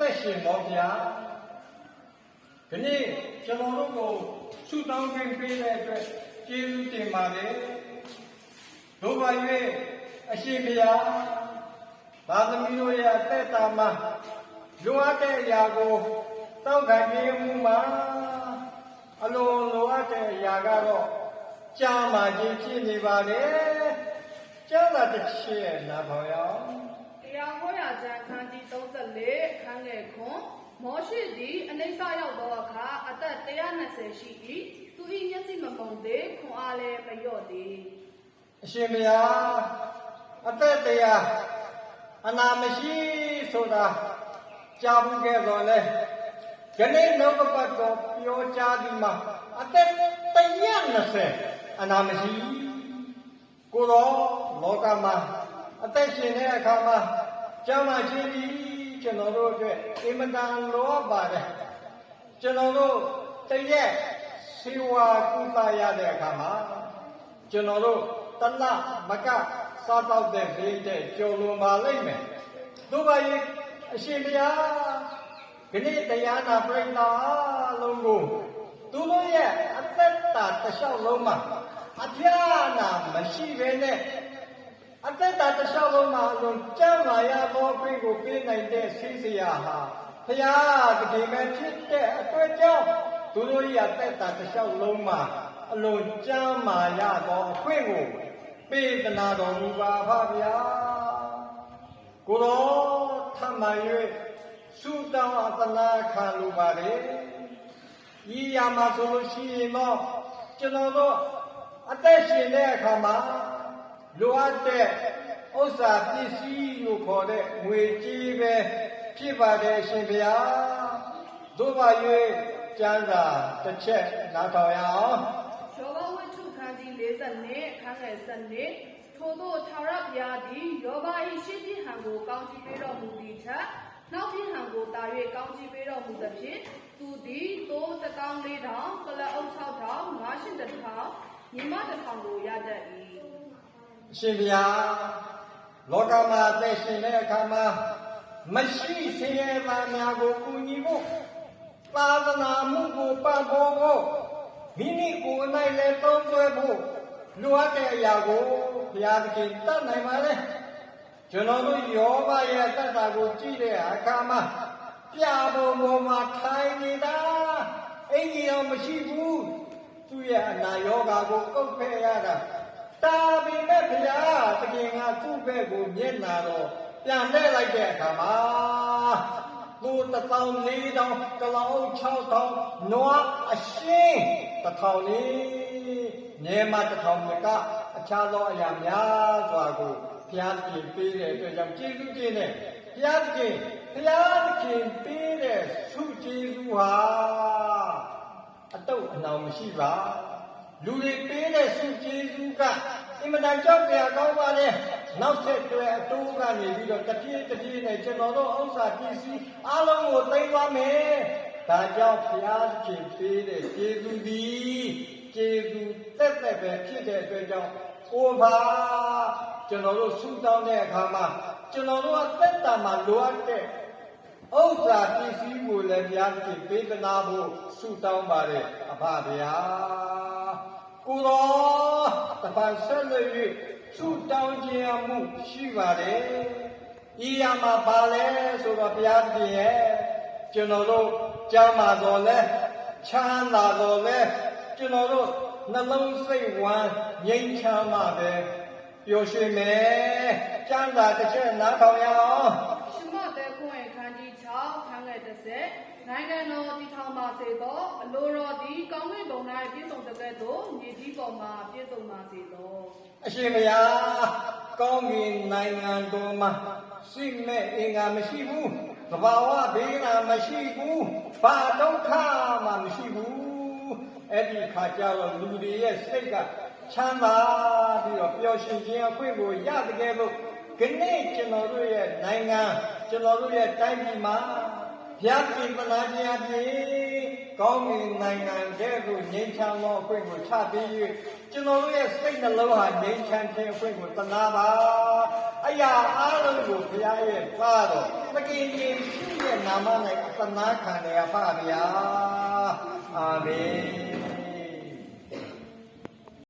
သက်ရှင်မောဖျားဒီနေ့ကျွန်တော်တို့ကိုဆုတောင်းခွင့်ပေးတဲ့အတွက်ကျေးဇူးတင်ပါတယ်တို့ပါ၍အရှင်ဘုရားသာသမီတို့ရဲ့အသက်တာမှာလိုအပ်တဲ့အရာကိုတောက်ခံနေမှုမှာအလိုလိုအပ်တဲ့အရာကတော့ကြာမှခြင်းဖြစ်နေပါတယ်ကျောင်းသာတစ်ချက်ရဲ့နားပေါင်းရအောင်တရား သည်အနိစ္စရောက်သောအခါအသက်120ရှိ၏သူ၏မျက်စိမမုံသေးခွန်အားလည်းမလျော့သေးအရှင်ဘုရားအသက်တရားအနာမရှိဆိုတာကြားဘူးခဲ့တော်လဲခဏနှုတ်ကပတ်တော်ပြောကြားဒီမှာအသက်120အနာမရှိကိုတော့လောကမှာအသက်ရှင်တဲ့အခါမှာကျမ်းမာခြင်းဒီ ကျွန်တော်တို့အတွက်အင်မတန်လောပါတယ်ကျွန်တော်တို့တရက်စေဝါကုသရတဲ့အခါမှာကျွန်တော်တို့တလမကစားတော့တဲ့ဘေးတဲ့ကြော်လွန်ပါလိမ့်မယ်တို့ပါရင်အရှင်ဘုရားခဏတရားနာပြိဋ္ဌာအလုံးကိုသူတို့ရဲ့အသက်တာတစ်လျှောက်လုံးမှာအပြာနာမရှိဘဲနဲ့အသက်တာတစ်လျှောက်လုံး မှာအလုံးကျမ်းမာရသောအခွင့်ကိုပေးနိုင်တဲ့ဆေးစရာဟာဘုရားတကယ်ပဲဖြစ်တဲ့အတွေ့အကြုံသူတို့ရဲ့အသက်တာတစ်လျှောက်လုံးမှာအလွန်ကြမ်းမာရသောအခွင့်ကိုပေးသနာတော်မူပါဖဗျာကိုတော်ထမှန်၍ဆုတောင်းအသနာခံလိုပါလေဤရမှာဆိုလို့ရှိရင်တော့ကျွန်တော်တို့အသက်ရှင်တဲ့အခါမှာလိုအပ်တဲ့ ဥစ္စာပစ္စည်းလို့ခေါ်တဲ့ငွေကြေးပဲဖြစ်ပါတယ်ရှင်ဗျာတို့ပါ၍ကျမ်းစာတစ်ချက်နားထောင်ရအောင်ယောဘဝိတ္ထုခန်းကြီး40အခန်းငယ်7ထို့သောထာဝရဘုရားသည်ယောဘ၏ရှင်းပြဟံကိုကောင်းချီးပေးတော်မူသည့်ထက်နောက်ပြဟံကိုတာ၍ကောင်းချီးပေးတော်မူသဖြင့်သူသည်တိုးတကောင်းလေးတောင်ကလအုပ်6တောင်ငါးရှင်တစ်ထောင်ညီမတစ်ထောင်ကိုရတတ်၏အရှင်ဘုရား လောကမှာအသက်ရှင်တဲ့အခါမှာမရှိဆင်းရဲပါများကိုကူညီဖို့သာသနာမှုကိုပံ့ပိုးဖို့မိမိကိုယ်၌လည်းသုံးဆွဲဖို့လိုအပ်တဲ့အရာကိုဘုရားသခင်တတ်နိုင်ပါလေကျွန်တော်တို့ယောဘရဲ့တတ်တာကိုကြည့်တဲ့အခါမှာပြပုံပေါ်မှာထိုင်နေတာအင်ကြီးတော့မရှိဘူးသူ့ရဲ့အနာရောဂါကိုကုတ်ဖဲရတာ တာပင်မဲ့ဘုရားတကယ်ကသူ့ဘက်ကိုမျက်နာတော့ပြန်လှည့်လိုက်တဲ့အခါမှာသူတစ်ထောင်လေးတောင်ကလောင်6တောင်နွားအရှင်းတစ်ထောင်လေးနေမတစ်ထောင်ကအခြားသောအရာများစွာကိုဘုရားသခင်ပေးတဲ့အတွက်ကြောင့်ကျေးဇူးတင်တဲ့ဘုရားသခင်ဘုရားသခင်ပေးတဲ့ဆုကျေးဇူးဟာအတုတ်အနောင်မရှိပါ လူတွေပေးတဲ့ဆုကျေးဇူးကအင်မတန်ကြောက်ကြရကောင်းပါလေနောက်ဆက်တွဲအတိုးကနေပြီးတော့တပြေးတပြေးနဲ့ကျွန်တော်တို့ဥစ္စာပစ္စည်းအလုံးကိုသိမ်းသွားမယ်ဒါကြောင့်ဘုရားရှင်ပေးတဲ့ကျေးဇူးသည်ကျေးဇူးတက်တက်ပဲဖြစ်တဲ့အတွက်ကြောင့်ကိုယ်ပါကျွန်တော်တို့ဆုတောင်းတဲ့အခါမှာကျွန်တော်တို့အသက်တာမှာလိုအပ်တဲ့ဥစ္စာပစ္စည်းကိုလည်းဘုရားသခင်ပေးသနာဖို့ဆုတောင်းပါတယ် အဖဗျာကိုတော်တပန်ဆက်လို့၍ဆုတောင်းခြင်းအမှုရှိပါတယ်ဤရမှာပါလဲဆိုတော့ဘုရားသခင်ရဲ့ကျွန်တော်တို့ကြားမှာတော်လဲချမ်းသာတော်လဲကျွန်တော်တို့နှလုံးစိတ်ဝမ်းငြိမ်းချမ်းမှပဲပျော်ရွှင်မယ်ကျမ်းသာတစ်ချက်နားထောင်ရအောင်ရှမတဲခွင့်ခန်းကြီး6ခန်းငယ်30နိုင်ငံတော်တည်ထောင်ပါစေသောအလိုတော်သည်ကောင်းကင်ဘုံ၌ ပြည့်စုံတဲ့ကဲ့သို့မြေကြီးပေါ်မှာပြည့်စုံပါစေသောအရှင်ဘုရားကောင်းကင်နိုင်ငံတော်မှာစိတ်မဲ့အင်္ဂါမရှိဘူးသဘာဝဘေးနာမရှိဘူးဘာဒုက္ခမှမရှိဘူးအဲ့ဒီခါကျတော့လူတွေရဲ့စိတ်ကချမ်းသာပြီးတော့ပျော်ရွှင်ခြင်းအခွင့်ကိုရတဲ့ကဲလို့ခနေ့ကျွန်တော်တို့ရဲ့နိုင်ငံကျွန်တော်တို့ရဲ့တိုင်းပြည်မှာဘုရားပြင်ပနာခြင်းအပြင် ကောင်းကင်နိုင်ငံကဲ့သို့ငြိမ်းချမ်းသောအခွင့်ကိုချပေး၍ကျွန်တော်တို့ရဲ့စိတ်နှလုံးဟာငြိမ်းချမ်းခြင်းအခွင့်ကိုတနာပါအရာအားလုံးကိုဘုရားရဲ့သားတော်သခင်ယေရှုရဲ့နာမ၌အသနာခံရပါဗျာအာမင်